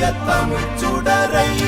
தூய தமிழ் சுடரை